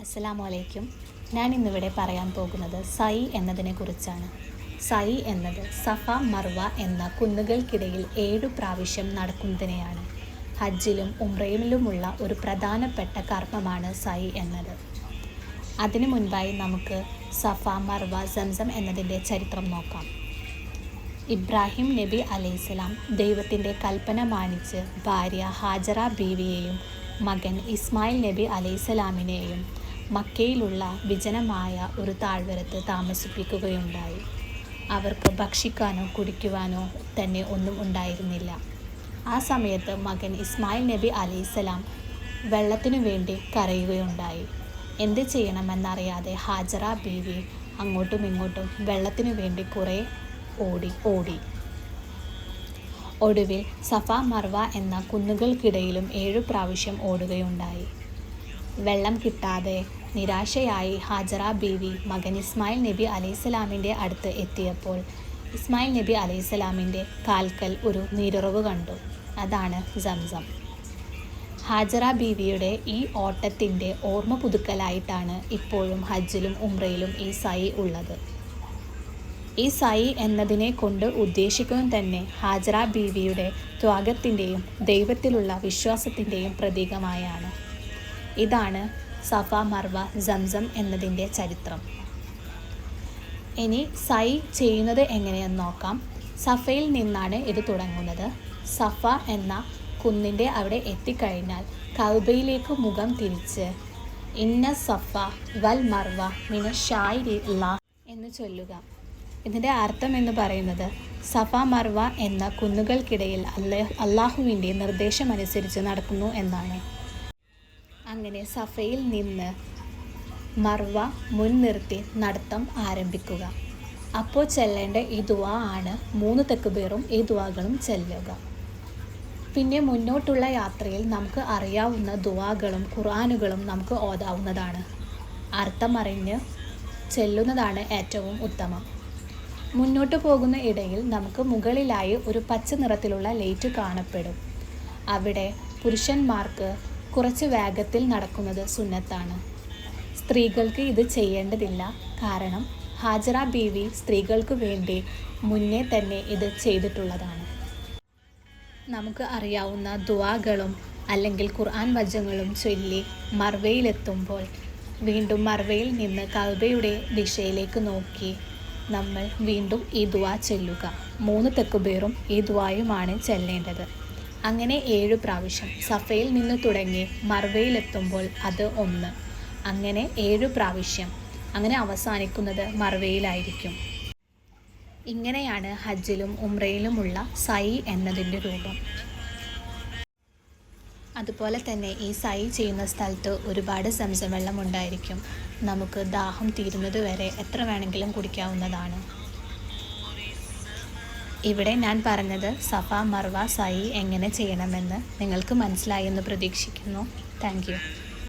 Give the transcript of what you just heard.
അസ്സലാമു അലൈക്കും ഞാൻ ഇന്നിവിടെ പറയാൻ പോകുന്നത് സൈ എന്നതിനെ കുറിച്ചാണ് സൈ എന്നത് സഫ മർവ എന്ന കുന്നുകൾക്കിടയിൽ ഏഴു പ്രാവശ്യം നടക്കുന്നതിനെയാണ്. ഹജ്ജിലും ഉംറയിലുമുള്ള ഒരു പ്രധാനപ്പെട്ട കർമ്മമാണ് സൈ എന്നത്. അതിനു മുൻപായി നമുക്ക് സഫ മർവ സംസം എന്നതിന്റെ ചരിത്രം നോക്കാം. ഇബ്രാഹിം നബി അലൈഹിസ്സലാം ദൈവത്തിന്റെ കൽപ്പന മാനിച്ച് ഭാര്യ ഹാജറ ബീവിയെയും മകൻ ഇസ്മായിൽ നബി അലൈഹിസ്സലാമിനെയും മക്കയിലുള്ള വിജനമായ ഒരു താഴ്വരത്ത് താമസിപ്പിക്കുകയുണ്ടായി. അവർക്ക് ഭക്ഷിക്കാനോ കുടിക്കുവാനോ തന്നെ ഒന്നും ഉണ്ടായിരുന്നില്ല. ആ സമയത്ത് മകൻ ഇസ്മായിൽ നബി അലൈസലാം വെള്ളത്തിനു വേണ്ടി കരയുകയുണ്ടായി. എന്ത് ചെയ്യണമെന്നറിയാതെ ഹാജറ ബീവി അങ്ങോട്ടും ഇങ്ങോട്ടും വെള്ളത്തിനു വേണ്ടി കുറേ ഓടി ഓടി. ഒടുവിൽ സഫ മർവ എന്ന കുന്നുകൾക്കിടയിലും ഏഴു പ്രാവശ്യം ഓടുകയുണ്ടായി. വെള്ളം കിട്ടാതെ നിരാശയായി ഹാജറ ബീവി മകൻ ഇസ്മായിൽ നബി അലൈഹിസ്സലാമിന്റെ അടുത്ത് എത്തിയപ്പോൾ ഇസ്മായിൽ നബി അലൈഹിസ്സലാമിന്റെ കാൽക്കൽ ഒരു നീരുറവ് കണ്ടു. അതാണ് സംസം. ഹാജറ ബീവിയുടെ ഈ ഓട്ടത്തിന്റെ ഓർമ്മ പുതുക്കലായിട്ടാണ് ഇപ്പോഴും ഹജ്ജിലും ഉംറയിലും ഈ സായി ഉള്ളത്. ഈ സായി എന്നതിനെ കൊണ്ട് ഉദ്ദേശിക്കുന്നത് തന്നെ ഹാജറ ബീവിയുടെ ത്യാഗത്തിന്റെയും ദൈവത്തിലുള്ള വിശ്വാസത്തിന്റെയും പ്രതീകമായാണ്. ഇതാണ് സഫ മർവ സംസം എന്നതിന്റെ ചരിത്രം. ഇനി സൈ ചെയ്യുന്നത് എങ്ങനെയെന്ന് നോക്കാം. സഫയിൽ നിന്നാണ് ഇത് തുടങ്ങുന്നത്. സഫ എന്ന കുന്നിന്റെ അവിടെ എത്തിക്കഴിഞ്ഞാൽ കൗബയിലേക്ക് മുഖം തിരിച്ച് ഇന്ന സഫ വൽ മർവ മിന ഷായില്ല എന്ന് ചൊല്ലുക. ഇതിന്റെ അർത്ഥം എന്ന് പറയുന്നത് സഫ മർവ എന്ന കുന്നുകൾക്കിടയിൽ അല്ലാഹ് അള്ളാഹുവിന്റെ നിർദ്ദേശമനുസരിച്ച് നടക്കുന്നു എന്നാണ്. അങ്ങനെ സഫയിൽ നിന്ന് മർവ മുൻനിർത്തി നടത്തം ആരംഭിക്കുക. അപ്പോൾ ചെല്ലേണ്ട ഈ ദുവ ആണ് മൂന്ന് തെക്കുപേറും ഈ ദുവാകളും ചെല്ലുക. പിന്നെ മുന്നോട്ടുള്ള യാത്രയിൽ നമുക്ക് അറിയാവുന്ന ദുവാകളും ഖുർആാനുകളും നമുക്ക് ഓതാവുന്നതാണ്. അർത്ഥമറിഞ്ഞ് ചെല്ലുന്നതാണ് ഏറ്റവും ഉത്തമം. മുന്നോട്ട് പോകുന്ന ഇടയിൽ നമുക്ക് മുകളിലായി ഒരു പച്ച നിറത്തിലുള്ള ലൈറ്റ് കാണപ്പെടും. അവിടെ പുരുഷന്മാർക്ക് കുറച്ച് വേഗത്തിൽ നടക്കുന്നത് സുന്നത്താണ്. സ്ത്രീകൾക്ക് ഇത് ചെയ്യേണ്ടതില്ല. കാരണം ഹാജറ ബീവി സ്ത്രീകൾക്ക് വേണ്ടി മുന്നേ തന്നെ ഇത് ചെയ്തിട്ടുള്ളതാണ്. നമുക്ക് അറിയാവുന്ന ദുവാകളും അല്ലെങ്കിൽ ഖുർആൻ വചങ്ങളും ചൊല്ലി മർവയിലെത്തുമ്പോൾ വീണ്ടും മർവയിൽ നിന്ന് കൽബയുടെ ദിശയിലേക്ക് നോക്കി നമ്മൾ വീണ്ടും ഈ ദുവാ ചെല്ലുക. മൂന്ന് തെക്കുപേറും ഈ ദുവായുമാണ് ചെല്ലേണ്ടത്. അങ്ങനെ ഏഴു പ്രാവശ്യം സഫയിൽ നിന്ന് തുടങ്ങി മർവയിലെത്തുമ്പോൾ അത് ഒന്ന്. അങ്ങനെ ഏഴു പ്രാവശ്യം. അങ്ങനെ അവസാനിക്കുന്നത് മർവയിലായിരിക്കും. ഇങ്ങനെയാണ് ഹജ്ജിലും ഉംറയിലുമുള്ള സൈ എന്നതിന്റെ രൂപം. അതുപോലെ തന്നെ ഈ സൈ ചെയ്യുന്ന സ്ഥലത്ത് ഒരുപാട് സംസം വെള്ളം ഉണ്ടായിരിക്കും നമുക്ക് ദാഹം തീരുന്നത് വരെ എത്ര വേണമെങ്കിലും കുടിക്കാവുന്നതാണ്. ഇവിടെ ഞാൻ പറഞ്ഞത് സഫ മർവ സായി എങ്ങനെ ചെയ്യണമെന്ന് നിങ്ങൾക്ക് മനസ്സിലായെന്ന് പ്രതീക്ഷിക്കുന്നു. താങ്ക്